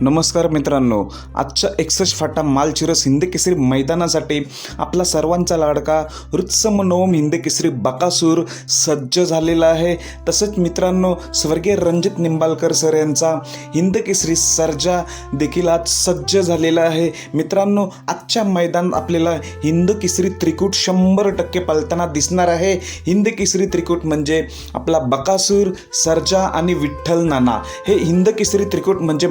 नमस्कार मित्रांनो आजच्या एकसष्ट फाटा मालचिरस हिंदकेसरी मैदानासाठी आपला सर्वांचा लाडका रुत्सम नवम हिंद केसरी बकासूर सज्ज झालेला आहे. तसंच मित्रांनो स्वर्गीय रणजित निंबाळकर सर यांचा हिंदकेसरी सर्जा देखील आज सज्ज झालेला आहे. मित्रांनो आजच्या मैदानात आपल्याला हिंदकेसरी त्रिकूट शंभर टक्के पलताना दिसणार आहे. हिंदकेसरी त्रिकूट म्हणजे आपला बकासूर सर्जा आणि विठ्ठल नाना. हे हिंद केसरी त्रिकूट म्हणजे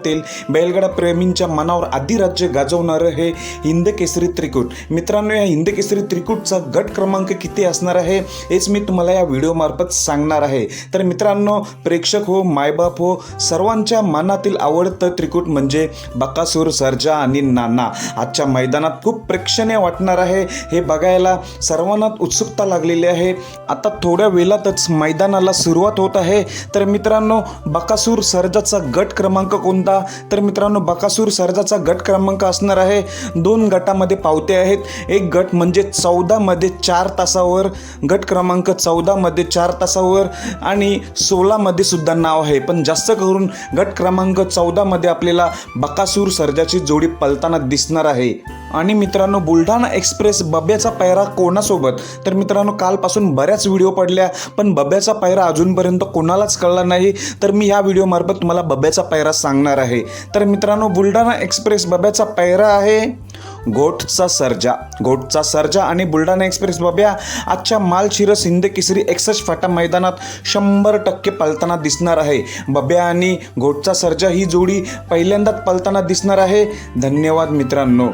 महाराष्ट्रातील बैलगाडा प्रेमींच्या मनावर अधिराज्य गाजवणारं हे हिंद केसरी त्रिकूट. मित्रांनो या हिंद केसरी त्रिकूटचा गट क्रमांक किती असणार आहे हेच मी तुम्हाला या व्हिडिओमार्फत सांगणार आहे. तर मित्रांनो प्रेक्षक हो मायबाप हो सर्वांच्या मनातील आवडतं त्रिकूट म्हणजे बकासूर सर्जा आणि नाना. आजच्या मैदानात खूप प्रेक्षणीय वाटणार आहे. हे बघायला सर्वांनाच उत्सुकता लागलेली आहे. आता थोड्या वेळातच मैदानाला सुरुवात होत आहे. तर मित्रांनो बकासूर सर्जाचा गट क्रमांक कोणता तर मित्रांनो बकासूर सर्जाचा गट क्रमांक असणार आहे. दोन गटामध्ये पावते आहेत. एक गट म्हणजे चौदामध्ये चार तासावर गट क्रमांक चौदामध्ये चार तासावर आणि सोळामध्ये सुद्धा नाव आहे. पण जास्त करून गट क्रमांक चौदामध्ये आपल्याला बकासूर सर्जाची जोडी पलताना दिसणार आहे. आणि मित्रांनो बुलढाणा एक्सप्रेस बब्याचा पायरा कोणासोबत? तर मित्रांनो कालपासून बऱ्याच व्हिडिओ पडल्या पण बब्याचा पायरा अजूनपर्यंत कोणालाच कळला नाही. तर मी ह्या व्हिडिओमार्फत तुम्हाला बब्याचा पायरा सांगणार आहे. तर मित्रांनो बुलढाणा एक्सप्रेस बब्याचा पायरा आहे घोटचा सर्जा. घोटचा सर्जा आणि बुलढाणा एक्सप्रेस बब्या आजच्या मालशिरस हिंद केसरी एकसष्ट फाटा मैदानात शंभर टक्के पलताना दिसणार आहे. बब्या आणि घोटचा सर्जा ही जोडी पहिल्यांदाच पलताना दिसणार आहे. धन्यवाद मित्रांनो.